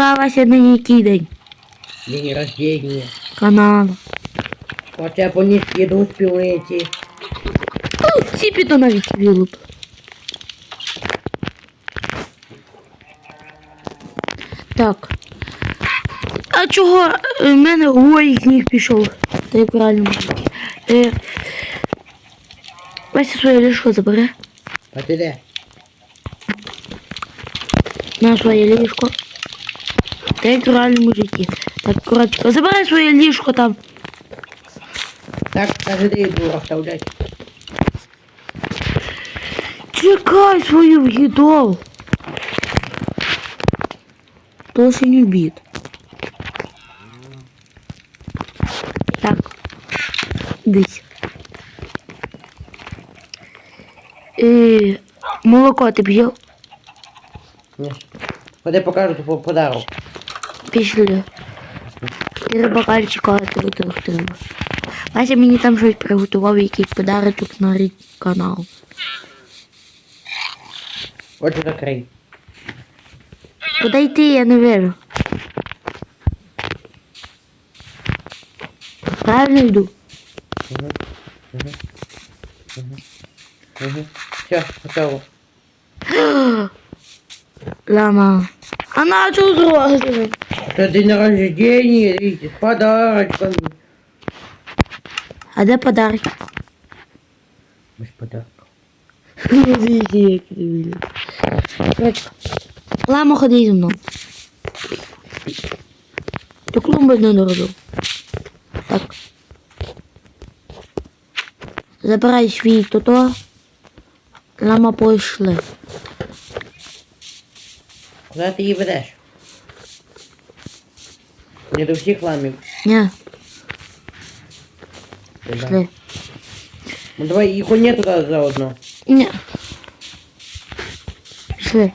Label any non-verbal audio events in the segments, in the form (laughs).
Вася, на який день День рождения. каналу. Хоча б не їду співниці. Ну, ці піду навіть вилуп. Так. А чого е, в мене ой сніг пішов? Та як правильно мужики. Е, Вася своє ліжко забере. А ти де? На своє ліжко. Та як в реальному житті. Так, коротше, забирай своє ліжко там. Так, кажи, йду оставлять. Чекай свою їду. Тоже не бід. Так. Дивись. Е, молоко ти п'єв? Ні. Ходи покажу подарок. Пішли. Треба трохи треба. Вася мені там щось приготував, який подарочок на рік канал. Очі закрий. Куди йти, я не вижу. Правильно йду. Угу. Угу. Угу. Угу. Все, готово. (gasps) Лама. А на що зробили? Це день рождения, дивіться, з подарочком. А де подарок? Без подарка. Дивіться, як дивили. Короче, Лама, ходи зі мною. Ти клумби не народив. Так. Забирай свій тото. Лама пішли. Куди ти її ведеш? Не до всіх ламів. Ні, Ти да. пішли. Ну давай їх не туди заодно. Ні. Пішли.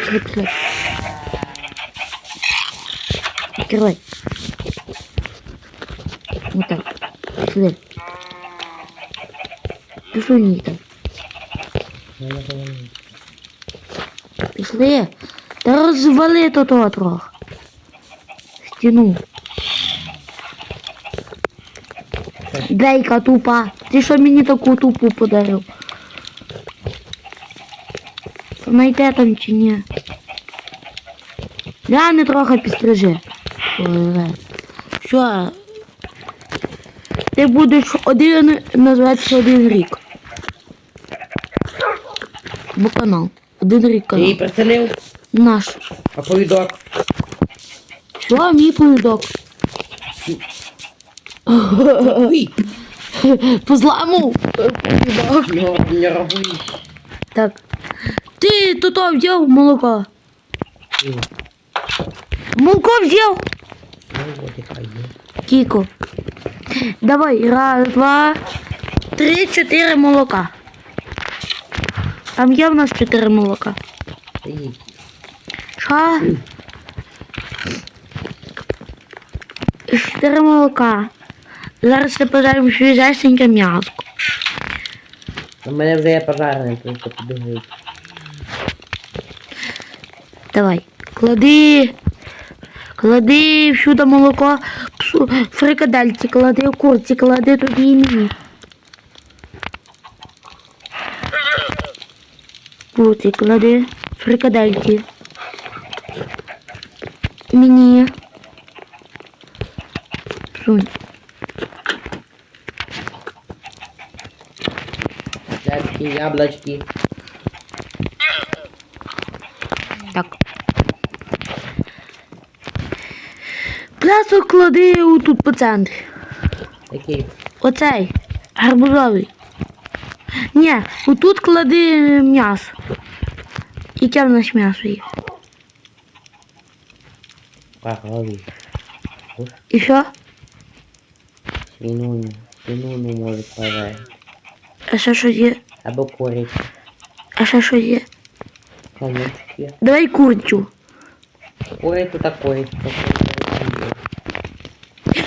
Пішли, пішли. Відкривай. Вот так. Пішли. Пішли ні там. Пішли. Та розвали то того трохи. Стіну. Дейка тупа. Ти що мені таку тупу подарив? Знайде там чи ні? Гляне трохи підстрижи. Все. Ти будеш один називатися один рік. Бо канал. Один рік Ти її канал. Наш. а повідок. Що, мій повідок? Позламав. Повідок. його не рахуй. Так. Ти тут взяв молоко. Молоко взяв. Ну. Кіко. Давай, раз, два, три, чотири молока. Там є в нас чотири молока. Що? Чотири молока. Зараз ти пожаримо свіжесеньке м'яско. У мене вже є пожарний, просто підбігають. Давай. Клади. Клади всюди молоко. Псу, фрикадельці клади, курці клади туди і мені. Курці клади. Фрикадельці. Мені. Псунь. Яблочки, яблочки. Так. Плясок клади тут по центрі. Який? Оцей гарбузовий. Ні, отут клади м'ясо. Яке в нас м'ясо є? Паховий. І що? Свинину. Свинину може пожарити. А ще що є? Або курицю. А ще що є? Конячки. Давай курцю. Курицю та курицю.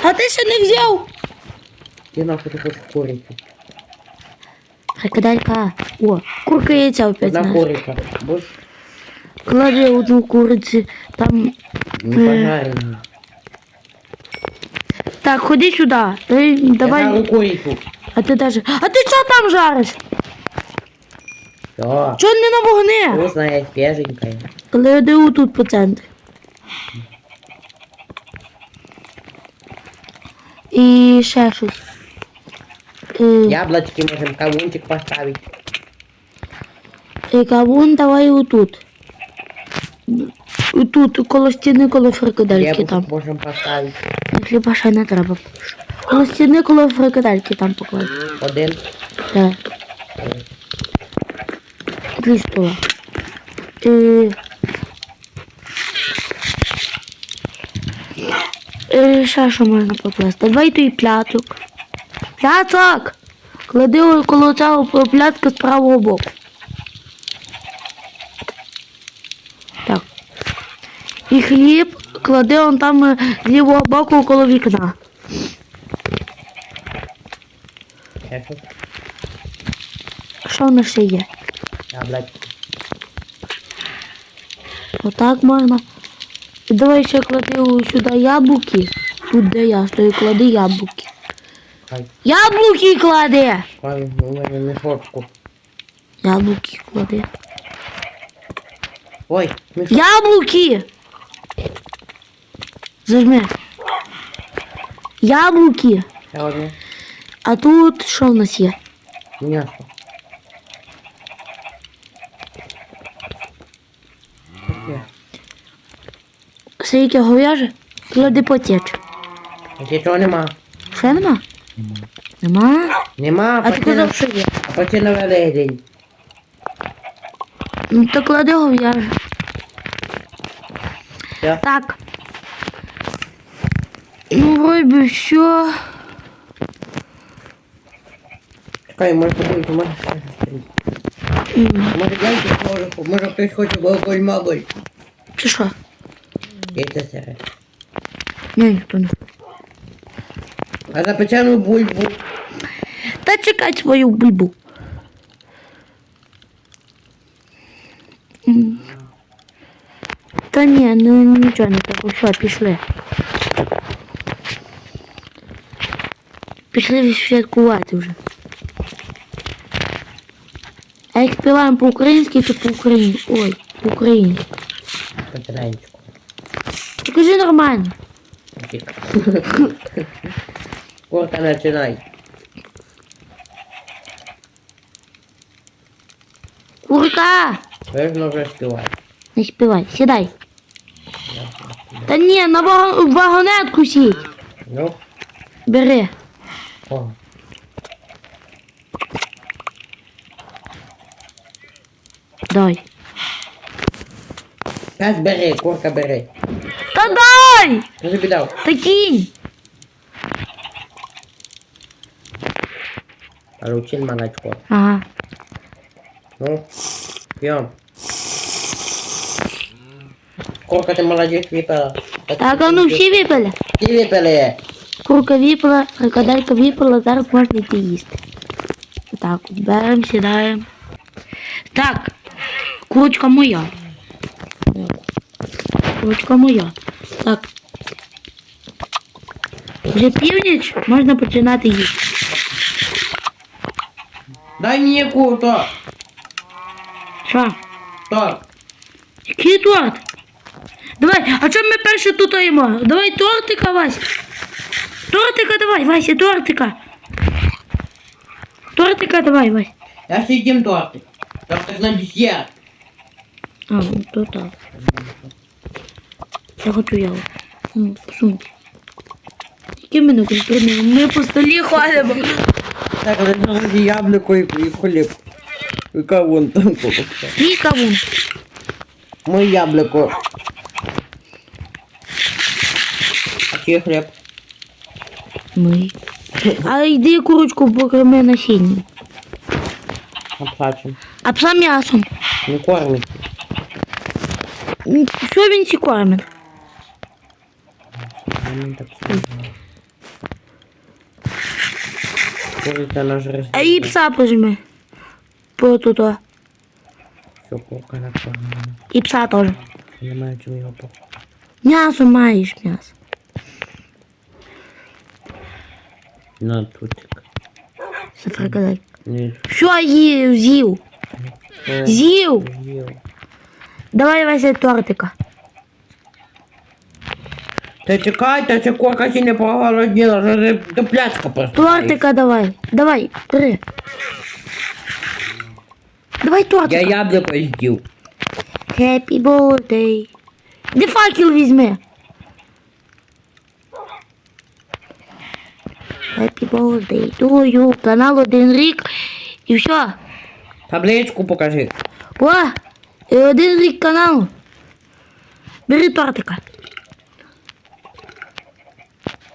А ти ще не взяв? Ти нахуй ти хочеш курицю. Фрикаделька. О, Курка яйця опять Одна знає. куриця. Будеш Клади одну курицю, там. Не Е. Так, ходи. Ти, Я давай. курицю. А ти даже. А ти що там жариш? Все. Чого не на вогне? Вкусная, свеженькая. Клади отут по центрі. І ще щось. Е, Яблочки можем, кавунчик поставить. і кавун давай отут. Тут коло стіни, коло фрикадельки там. можем поставить. Хліба ще не треба. Коло стіни, коло фрикадельки там поклади. Один. Так. Три стола. І... І ще що можна покласти? Давай той пляцок. Пляцок! Клади коло цього пляцка з правого боку. І хліб клади он там е, з лівого боку коло вікна. Що в нас ще є? Яблочки. Отак можна. І давай ще клади сюди яблуки. Тут де я стою, клади яблуки. Хай. Яблуки клади! Хай, у мене мішочку. Яблуки клади. Ой, мішок. Яблуки! Зажми. Яблуки. Одне. А тут що в нас є? М'ясо. Таке. Скільки говяже? Клади потеч. А ще чого нема? Ще нема? Нема? Нема, А ти казав, що є. а поки на великдень. Ну то клади говяже. Все. Так. Ну, вроде все. Чекай, може подивитися, може щось. Може яйця може, може хтось хоче балкон мабуть. Чи що? Яйця сире. Ні, ніхто не. А запечену бульбу. Та чекай свою бульбу. Та ні, ну нічого не треба, все, пішли. Пішли відсвяткувати вже. А як співаємо по-українськи, то по-українськи. Ой, по-українськи. Потихеньку. Покажи нормально. (laughs) Курка починай. Курка! Вижно вже співай. Не співай, сідай. Та ні, на ваг- вагонетку сідь. Ну, Бери. о. Дай. Пес бери, курка бери. Та дай! Що тобі дав? Та кінь! Получил молочко. Ага. Ну, пьем. Курка, ты молодец, выпила. Так, а ну всі випили. Всі випили. Курка випила, фрикаделька випила, зараз можна йти їсти. Так, от беремо, сідаємо. Так, курочка моя. Курочка моя. Так. Вже північ, можна починати їсти. Дай мне курту. Що? Торт. Який торт? Давай, а чому ми перше тут їмо? Давай тортика, Вась. Тортика давай, Вася, тортика. Тортика давай, Вась. Я съедим тортик. Тортик на десерт. А, ну то так. Я хочу яблуко. Ну, посуньте. Які ми не культурні? Ми по столі ходимо. Так, яблоко и, и хлеб. И кавун там. І кавун. Мой яблоко. А чей хлеб? Ми. А йди курочку покорми насінням. Оплачем. А пса м'ясом. Не кормит. М, Що він ці кормить? Курица нажрать. А і пса пожми. По туто. Все, кока напогано. І пса теж. Не маю чим його по. М'ясо маєш м'ясо. На тутик. Це фрикадель. Ні. Що їв, з'їв? Е, З'їв. їв. Давай весь тортика. Та чекайте, це кока ще не поголодніла, вже до пляцка просто. Тортика давай. Давай, бери. Давай Я тортика. яблуко з'їв. Happy birthday. Де факел візьми. Happy birthday to you. Канал один рік. І все. Табличку покажи. О, і один рік каналу. Бери тортика.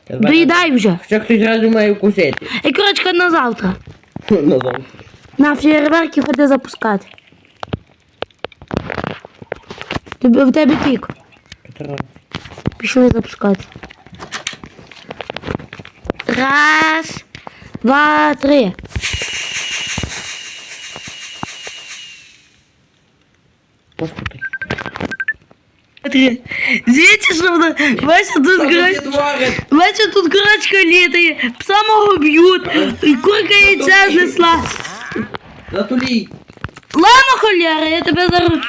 Доїдай вже. Ще хтось зразу має вкусити. І корочка на завтра. (laughs) Назад. На фейерверки ходи запускати. Тобі в тебе пік. Пішли запускати. Раз, два, три. Господи. Три. Дивіться, що вона. Бачите, тут коротше. Бачите, тут курочка літає, пса мого б'ють, і курка яйця знесла. Затулій. Ладно, холєра, я тебе зараз.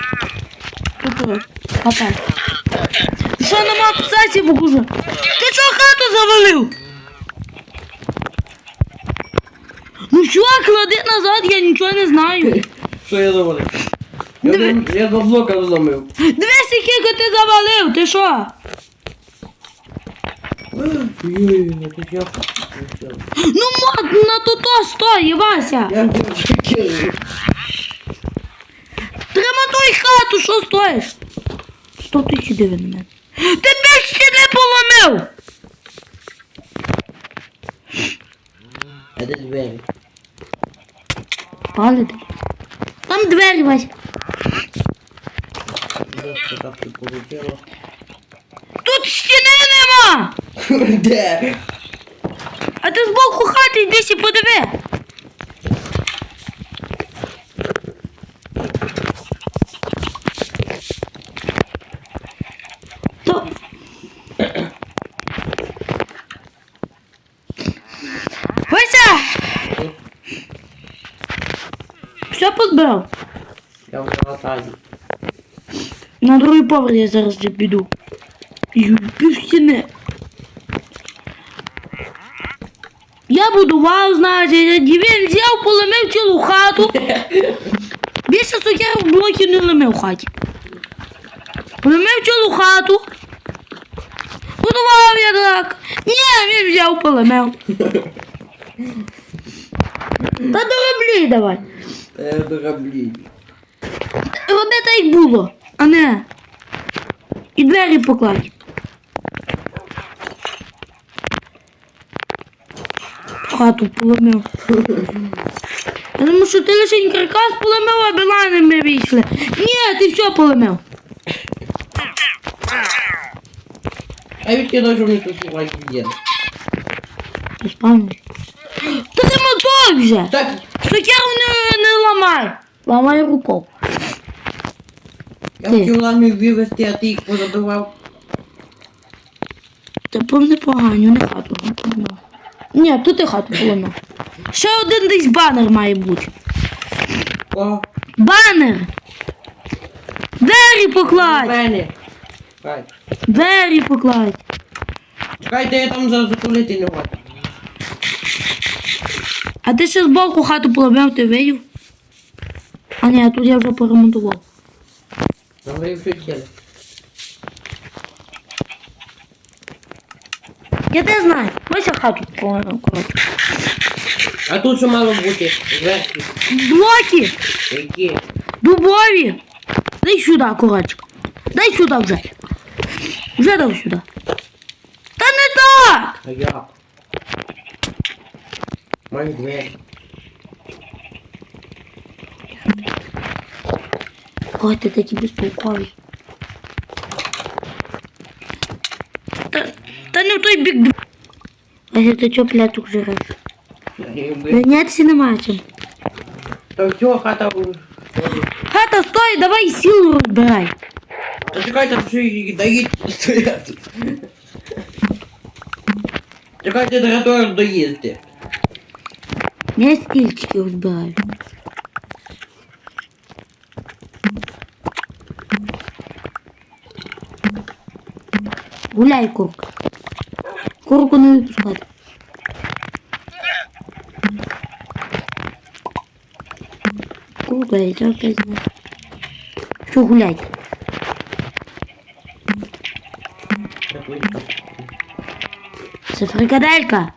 Хапай. Що нема пса ці покажу? Ти чого хату завалив? Що, клади назад, я нічого не знаю. Що я завалив? Я, Диви. два- я два блока зламив. Дивись, який ти завалив, ти що? Ой, це я. Ну мод на то стой, Вася. Я вже кинув. Триматуй хату, що стоїш? Сто тисяч диви на мене. Тебе ще не поламив! А де двері? Пали десь. Там двері, Вась. Тут стіни нема! (laughs) Де? А ти з боку хати йди і подиви. То... Вася! Все позбирав? Я на саді. На другий поверх я зараз вже піду. І пів стіни. Я будував, значить, і він взяв, поломив цілу хату. (laughs) Більше сукерок блоків не ломив в хаті. Поломив цілу хату. Будував я так. Ні, він взяв, поломив. (laughs) Та дороблі давай. Та я дораблі. Роби так як було, а не. І двері покладь. Хату поломив. Я думаю, що ти лише каркас поломив, а білани ми вийшли. Ні, ти все поломив. А відкидав, що мені тут лайк є. Ти спавниш. Та не мотор вже. Так, Сокеру не, не ламай. Ламай рукою. я Ти. хотів ламів вивезти, а ти їх позабивав. Та пов не поганю, не хату поламав. Ні, тут ти хату поламав. Ще один десь банер має бути. О, Банер! Двері покладь! мене. Чекай. Двері покладь! Чекайте, я там зараз затулити не можу. А ти ще збоку хату поламав, ти видів? А ні, тут я вже поремонтував. Там тіло. Я те знаю. Ось я хату поламав, коротше. А тут що мало бути? Зверху. Блоки! Які? Дубові! Дай сюди, коротше. Дай сюди вже. Вже дав сюди. Та не так! А як? Мої двері. Ой, ти такий безтолковий. Та, та не в той бік. А ти чого пляцок жреш? Я їм би- Зайнятися нема чим. Та все, хата. у- А Хата стоїть, давай сілу розбирай. Та чекайте, що її дають стояти. Чекайте, дратор доїзди. Я стільчики розбираю. Гуляй, курка. Курку не випускати. Курка, я тебе опять знаю. Що гулять? Це фрикаделька.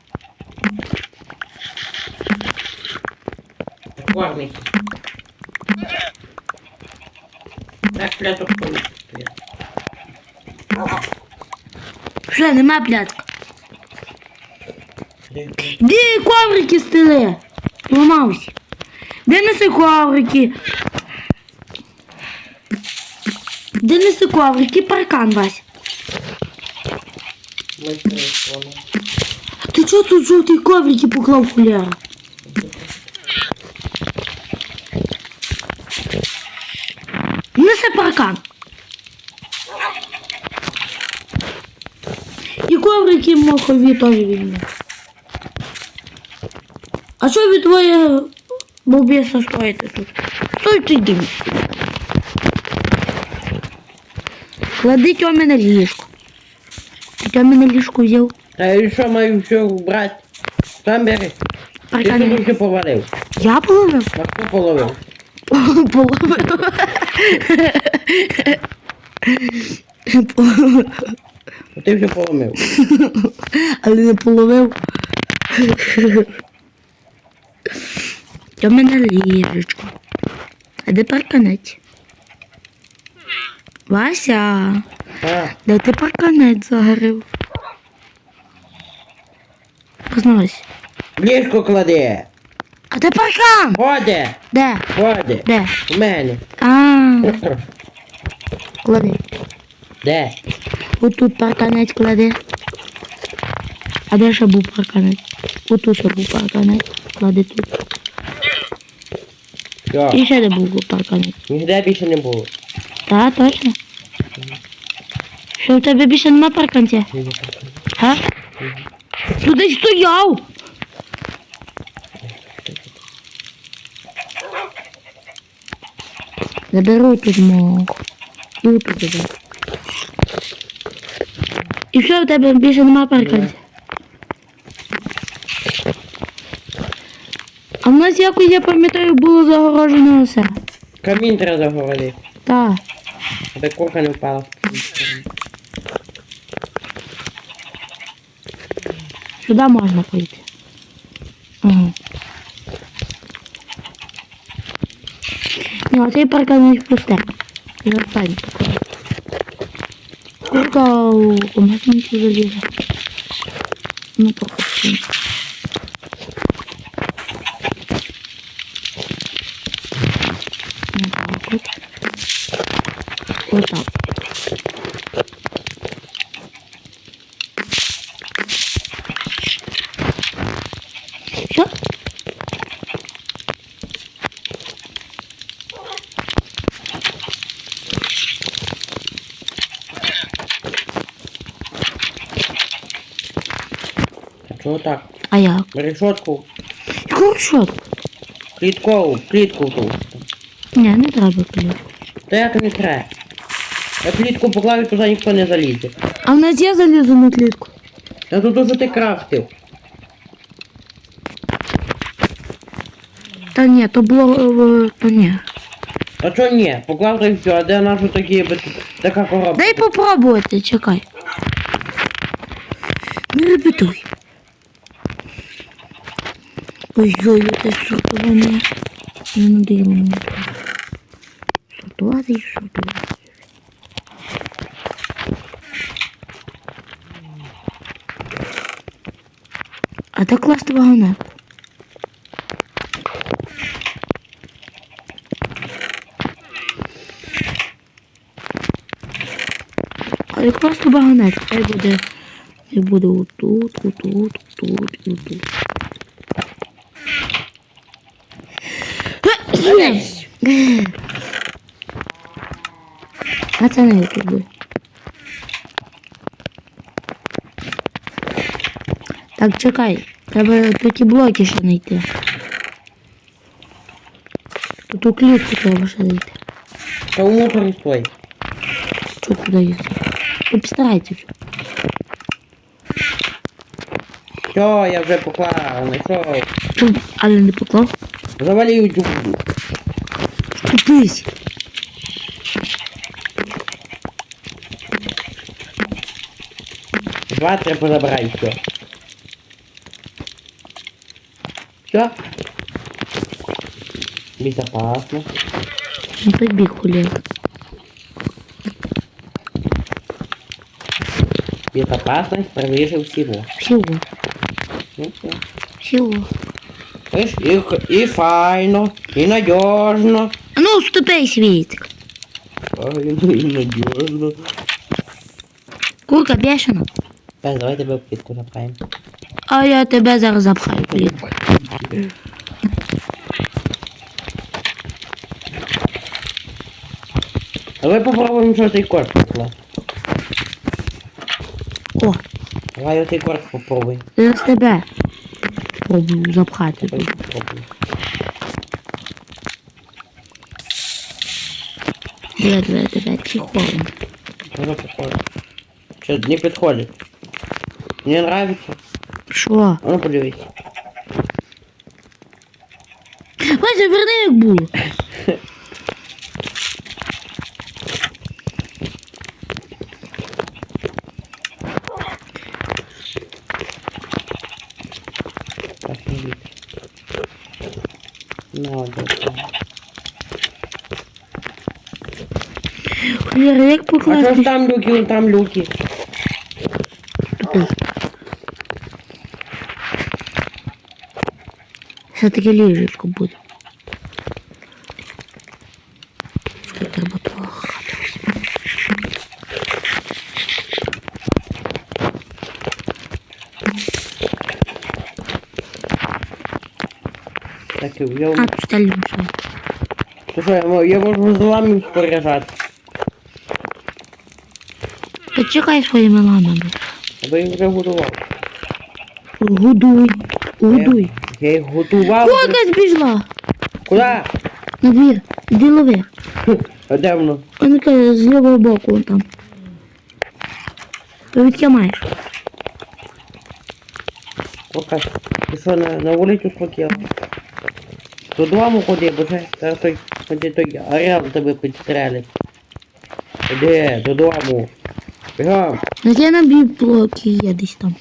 Кормить. Так, кляток стоїть. Що, нема пляцка? Де коврики стили? Зламався. Де неси коврики? Де неси коврики? Паркан, Вась. Ти чого тут жовті коврики поклав хуляра? Неси паркан. І мохові теж візьми. А що ви твоє бобіса стоїте тут? Стойте йди. Клади Тьомі на ліжко. Тьомі на ліжко взяв. Та і що маю все брати? Сам бери. Ти Паркан. тут все повалив. Я половив? А хто половив? Половив. (laughs) Ти все поломив. (laughs) Але не половив. До мене ліжечко. А де парканець? Вася, А, де ти парканець загорив? Познавайся. ліжко клади. А де паркан? Ходи, Де? ходи. Де? У мене. А, (laughs) клади. Де? Отут парканець клади. А де ще був парканець? Отут ще був парканець. Клади тут. Все. І ще де був парканець. Ніде більше не було. Та, точно. Що в тебе більше нема парканця? Га? Тут десь стояв. Заберу тут мох. І отут заберу. І що в тебе більше нема парканця? А в нас якось, я пам'ятаю, було загорожено все. Камін треба загородити. Так. Аби курка не впала. Сюди можна пройти. Ага. Ні, оцей паркан не пусте. Я останній. Курка у нас не залізе. Ну, походу. Ну, так от. Отак. Що? А чого так? А як? Решетку, Хорошо. кліткову, клітку ту. Ні, не треба клієнт. Та як не треба. Я клітку поклав і туди ніхто не залізе. А в нас є залізо на клітку? Та тут уже ти крафтив. Та ні, то було. е, То ні. А чого ні? Поклав та й все, а де нашу такі без- така коробка? Дай попробувати, чекай. Не репетуй. Ой-ой, це сортування. Не надоїло мені. Сортувати і сортувати. А де класти вагонетку? Але просто баганет. Хай буде. Хай буде отут, отут і отут. А це не ютуб. Так, чекай. Треба тут і блоки ще знайти. Тут у клітку треба ще знайти. Та у мусорі стой. Що куди йти? Ти постарайся вже. Все, я вже поклав, знайшов. Тут, але не поклав. Завали YouTube. Ступись. Два треба забрати, все. Все. Безопасно. Ну тут біг хулі. Безопасность превыше всего. Всього. Ну, все. Всього. Видиш, і, х- і файно, і надежно. А Ну, ступай, світик. Курка бешена. Так, давай тебе в клітку направимо. А я тебе зараз запхаю в клітку. Давай попробуємо, корт поклав. О, Давай оцей корт попробуй. зараз тебе. Пробую запхати. Давай попробуй. Диви, диви, диви, тихо. Що попробуй. Що, не підходить? Мені нравится. Що? А ну подивись. Вася, верни як було. Так, не видно. Ну, да. Вера, як А що ж покласти? там люки, вон там люки. Тупий. Все-таки ліжечко буде. Що треба того хати візьму. Так, я... А, тут сталь лежить. Ти що, я, мо- я можу з вами споряджати. Та чекай своїми ламами. Аби їх вже готував. Годуй. Годуй. Я їх готував. Курка збіжла. Куди? На двір. Іди лови. А де воно? Он каже, з лівого боку вон там. Повідки маєш. Курка, ти що, на, на вулицю схотів? Додому ходи, бо вже зараз той, ході той ареал тебе підстрелить. Іди, додому. Бігом. На тебе набій блоки є десь там.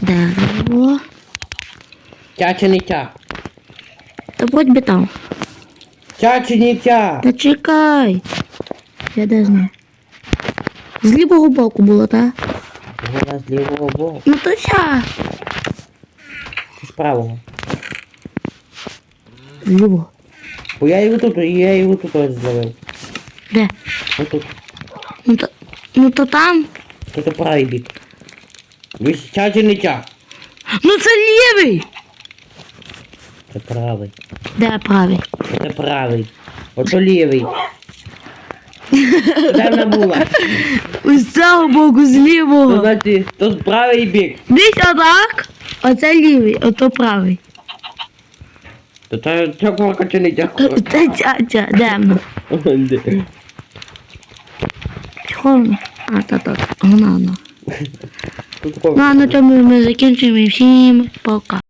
Дерево. Тя чи не тя? Та будь би там. Тя чи не тя? Та чекай. Я де знаю. З лівого боку було, так? Вона з лівого боку. Ну то ща. Чи з правого? З лівого. Бо я його тут, я його тут зловив. Де? Отут. То, ну то там. Тут правий бік. Ви ж тя чи не тя? Ну це лівий. Це правий. Де правий? Це правий. Ото лівий. (laughs) Де вона була? Ось цього боку, з Ну, лівого. значить, то правий бік. Десь отак. Оце лівий, ото правий. То та ця курка чи не тя? Та ця, ця, де? Чого воно? А, так, так. курка. Ну, а на цьому ми закінчуємо і всім пока.